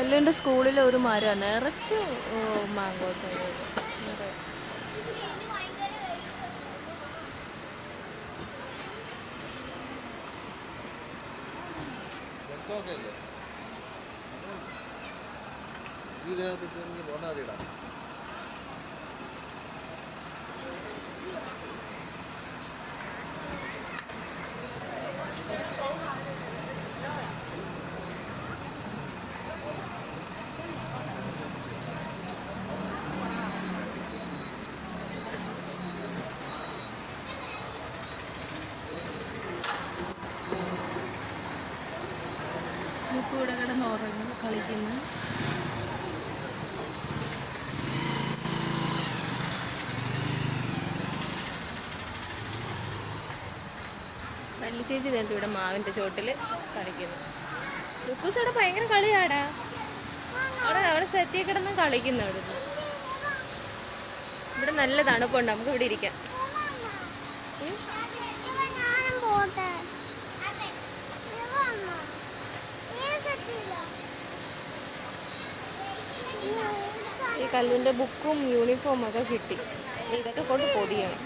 കല്ലുവിന്റെ സ്കൂളിൽ ഒരു മരം നിറച്ച് മാങ്കോസ് ഇതിനകത്ത് ഇനി കൂടെ കിടന്ന് ഉറങ്ങി കളിക്കുന്നു. വല്ലി ചേച്ചി കണ്ടു ഇവിടെ മാവിന്റെ ചോട്ടിൽ കളിക്കുന്നു. ലുക്കൂസ് അവിടെ ഭയങ്കര കളിയാടാ. അവിടെ അവിടെ സെറ്റി കിടന്ന് കളിക്കുന്നു അവിടെ ഇവിടെ നല്ല തണുപ്പുണ്ട് നമുക്ക് ഇവിടെ ഇരിക്കാം. ഈ കല്ലുവിന്റെ ബുക്കും യൂണിഫോമൊക്കെ കിട്ടി. ഇതൊക്കെ കൊണ്ട് പൊടിയണം.